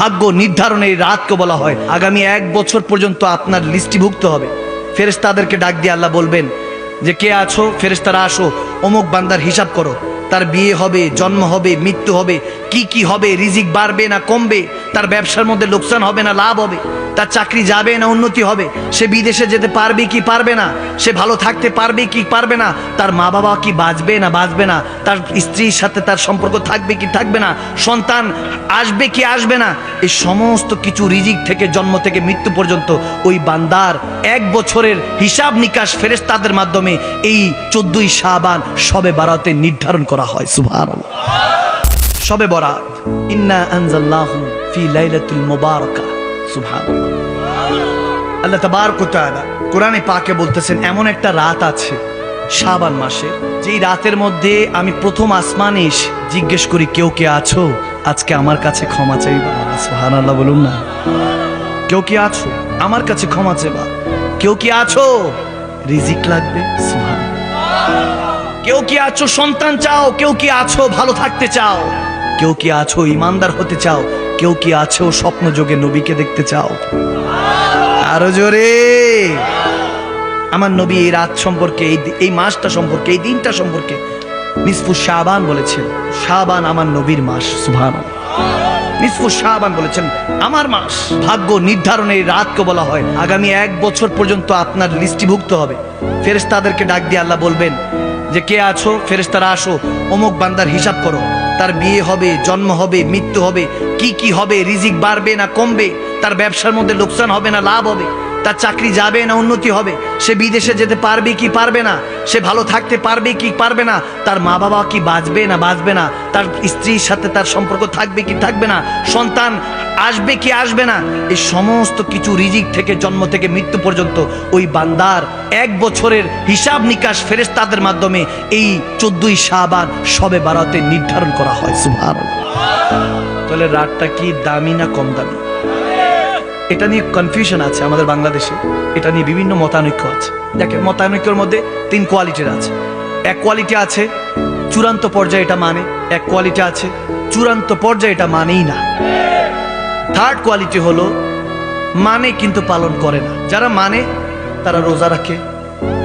ভাগ্য নির্ধারণের রাতকে বলা হয়। আগামী এক বছর পর্যন্ত আপনার লিস্টিভুক্ত হবে। ফেরেস্তাদেরকে ডাক দিয়ে আল্লাহ বলবেন যে, কে আছো? ফেরেশতারা আসো। অমুক বান্দার হিসাব করো। তার বিয়ে হবে, জন্ম হবে, মৃত্যু হবে। কি কি হবে? রিজিক বাড়বে না কমবে? তার ব্যবসার মধ্যে লোকসান হবে না, লাভ হবে। তার চাকরি যাবে না, উন্নতি হবে। সে বিদেশে যেতে পারবে কি পারবে না? সে ভালো থাকতে পারবে কি পারবে না? তার মা বাবা কি বাঁচবে না বাঁচবে না? তার স্ত্রীর সাথে তার সম্পর্ক থাকবে কি থাকবে না? সন্তান আসবে কি আসবে না? এই সমস্ত কিছু রিজিক থেকে, জন্ম থেকে, মৃত্যু পর্যন্ত ওই বান্দার এক বছরের হিসাব নিকাশ ফেরেস্তাদের মাধ্যমে এই চোদ্দই শাবান সবে বারাতে নির্ধারণ করা হয়। সুবহানাল্লাহ। সবে বরাত। ইন্না আনজাল্লাহু ফি লাইলাতুল মুবারাকা সুবহানাল্লাহ আল্লাহ তাবারক তাআলা কোরআনে পাকে বলতেছেন, এমন একটা রাত আছে, শাবান মাসে, যেই রাতের মধ্যে আমি প্রথম আসমানে এসে জিজ্ঞেস করি, কেউ কে আছো? আজকে আমার কাছে ক্ষমা চাইবা? সুবহানাল্লাহ বলুন না। কেউ কি আছো? আমার কাছে ক্ষমা চাইবা? কেউ কি আছো? রিজিক লাগবে? সুবহান কেউ কি আছো? সন্তান চাও? কেউ কি আছো? ভালো থাকতে চাও? কেউ কি আছো ইমানদার হতে চাও? কেউ কি আছো স্বপ্ন যোগে নবীকে দেখতে চাও? আরও জোরে! আমার নবী এই রাত সম্পর্কে, এই এই মাসটা সম্পর্কে, এই দিনটা সম্পর্কে নিসফু শাহবান বলেছেন। শাবান আমার নবীর মাস সুভান নিসফু শাবান বলেছেন, আমার মাস। ভাগ্য নির্ধারণের রাতকে বলা হয়। আগামী এক বছর পর্যন্ত আপনার লিস্টিভুক্ত হবে। ফেরেশতাদেরকে ডাক দিয়ে আল্লাহ বলবেন যে, কে আছো? ফেরেশতারা আসো। অমুক বান্দার হিসাব করো। তার বিয়ে হবে, জন্ম হবে, মৃত্যু হবে, কি কি হবে, রিজিক বাড়বে না কমবে, তার ব্যবসার মধ্যে লোকসান হবে না লাভ হবে। তার চাকরি যাবে না, উন্নতি হবে। সে বিদেশে যেতে পারবে কি পারবে না? সে ভালো থাকতে পারবে কি পারবে না? তার মা বাবা কি বাঁচবে না বাঁচবে না? তার স্ত্রীর সাথে তার সম্পর্ক থাকবে কি থাকবে না? সন্তান আসবে কি আসবে না? এই সমস্ত কিছু রিজিক থেকে, জন্ম থেকে, মৃত্যু পর্যন্ত ওই বান্দার এক বছরের হিসাব নিকাশ ফেরেশতাদের মাধ্যমে এই চোদ্দই শাবান সবে বারাতে নির্ধারণ করা হয়। সুভার তাহলে রাতটা কি দামি না কম দামি? এটা নিয়ে কনফিউশন আছে আমাদের বাংলাদেশে। এটা নিয়ে বিভিন্ন মতানৈক্য আছে। দেখে মতানৈক্যর মধ্যে তিন কোয়ালিটির আছে। এক কোয়ালিটি আছে, চূড়ান্ত পর্যায়ে এটা মানে এক কোয়ালিটি আছে, চূড়ান্ত পর্যায়ে এটা মানেই না। থার্ড কোয়ালিটি হলো মানে কিন্তু পালন করে না। যারা মানে তারা রোজা রাখে,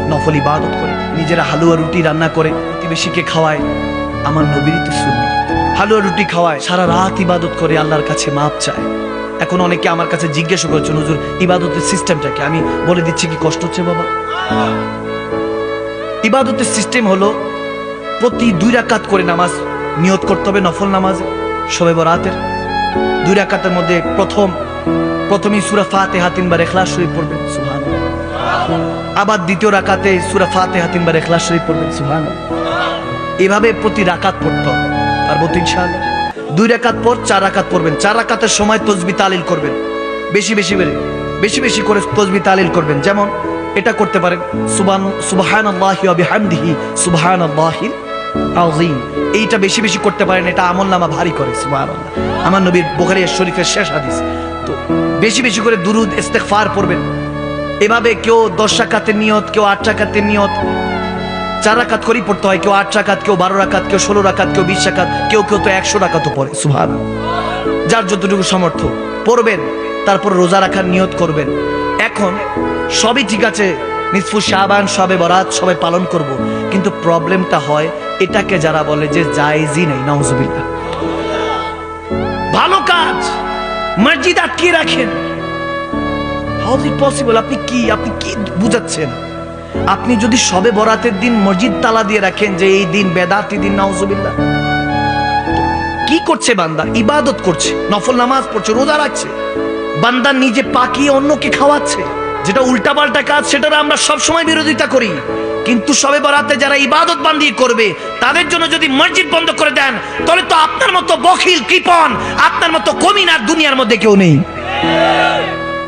নফল ইবাদত করে, নিজেরা হালুয়া রুটি রান্না করে, প্রতিবেশীকে খাওয়ায়, আমার নবীরই তো সুন্নি হালুয়া রুটি খাওয়ায়, সারা রাত ইবাদত করে আল্লাহর কাছে মাপ চায়। এখন অনেকে আমার কাছে জিজ্ঞাসা করছেন, হুজুর, ইবাদতের সিস্টেমটা কি আমি বলে দিচ্ছি কি কষ্ট হচ্ছে বাবা? ইবাদতের সিস্টেম হলো প্রতি দুই রাকাত করে নামাজ নিয়ত করতে হবে, নফল নামাজ সবে বরাতের। দুই রাকাতের মধ্যে প্রথম, প্রথমেই সুরা ফাতে তিনবার এখলাস শরীফ পড়বেন সুহান আবার দ্বিতীয় রাকাতে সুরা ফাতে তিনবার এখলাস শরীফ পড়বেন সুহান এভাবে প্রতি রাকাত পড়তে হবে, পারব তো ইনশাআল্লাহ? দুই রাকাত পর চার রাকাত পড়বেন। চার রাকাতের সময় তসবি তালিল করবেন। বেশি বেশি করে, বেশি বেশি করে তসবি তালিল করবেন। যেমন এটা করতে পারেন, সুবান সুবহান আল্লাহি বিহামদিহি সুবহান আল্লাহিল আযীম। এইটা বেশি বেশি করতে পারেন, এটা আমল নামা ভারী করে, সুবহানাল্লাহ। আমার নবীর বুখারী শরীফের শেষ হাদিস। তো বেশি বেশি করে দুরুদ, ইস্তেগফার পড়বেন। এভাবে কেউ দশ রাকাতের নিয়ত, কেউ আট রাকাতের নিয়ত চার রাকাত করেই পড়তে হয়, কেউ আট রাকাত, কেউ বারো রাকাত, কেউ ষোলো রাকাত, কেউ বিশ রাকাত, কেউ কেউ তো একশো রাকাতও পড়ে সুভান যার যতটুকু সমর্থ পড়বেন, তারপর রোজা রাখার নিয়ত করবেন। এখন সবই ঠিক আছে, নিসফু শাবান সবে বরাত সবাই পালন করব, কিন্তু প্রবলেমটা হয় এটাকে যারা বলে যে জায়েজই নেই, নাউজুবিল্লাহ। ভালো কাজ, মসজিদ আটকিয়ে রাখেন। হাউ ইট পসিবল আপনি কি আপনি কি বুঝাচ্ছেন? আপনি যদি সবে বরাতের দিন মসজিদ তালা দিয়ে রাখেন যে এই দিন বেদাতি দিন নাউজুবিল্লাহ। কি করছে বান্দা? ইবাদত করছে, নফল নামাজ পড়ছে, রোজা রাখছে। বান্দা নিজে পাকিয়ে অন্যকে খাওয়াচ্ছে। যেটা উল্টাপাল্টা কাজ সেটার আমরা সব সময় বিরোধিতা করি। কিন্তু সবে বরাতে যারা ইবাদত বান্দি করবে, তাদের জন্য যদি মসজিদ বন্ধ করে দেন, তাহলে তো আপনার মতো বখিল কৃপন আপনার মতো কমিন আর দুনিয়ার মধ্যে কেউ নেই।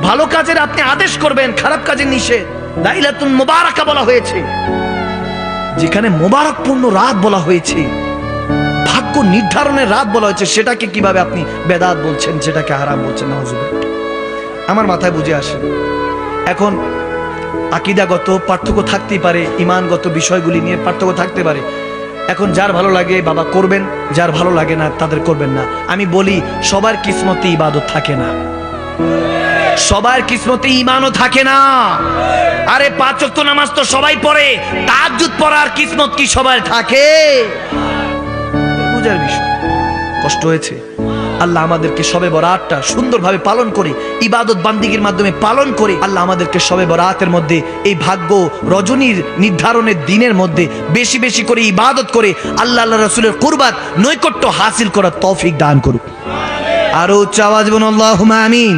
ভালো কাজের আপনি আদেশ করবেন, খারাপ কাজের নিষেধ। লাইলাতুন মোবারকা বলা হয়েছে। যেখানে মোবারকপূর্ণ রাত বলা হয়েছে। ভাগ্য নির্ধারণের রাত বলা হয়েছে। সেটাকে কীভাবে আপনি বেদাত বলছেন, সেটাকে হারাম বলছেন আমার মাথায় বুঝে আসে। এখন আকিদাগত পার্থক্য থাকতেই পারে, ইমানগত বিষয়গুলি নিয়ে পার্থক্য থাকতে পারে। এখন যার ভালো লাগে বাবা করবেন, যার ভালো লাগে না তাদের করবেন না। আমি বলি, সবার কিসমতে ইবাদত থাকে না। সবার কিসমতে ইমানও থাকে না। আরে পাঁচ ওয়াক্ত নামাজ তো সবাই পড়ে, তাহাজ্জুদ পড়ার কিসমত কি সবার থাকে? বুঝার বিষয়। কষ্ট হয়েছে। আল্লাহ আমাদেরকে সবে বরাতটা সুন্দরভাবে পালন করে, ইবাদত বান্দিগির মাধ্যমে পালন করে, আল্লাহ আমাদেরকে সবে বরাতের মধ্যে এই ভাগ্য রজনীর নির্ধারণের দিনের মধ্যে বেশি বেশি করে ইবাদত করে, আল্লাহ আল্লাহ রসুলের কুরবাত নৈকট্য হাসিল করার তৌফিক দান করুক। আরও উচ্চ আওয়াজ আল্লাহুম্মা আমিন।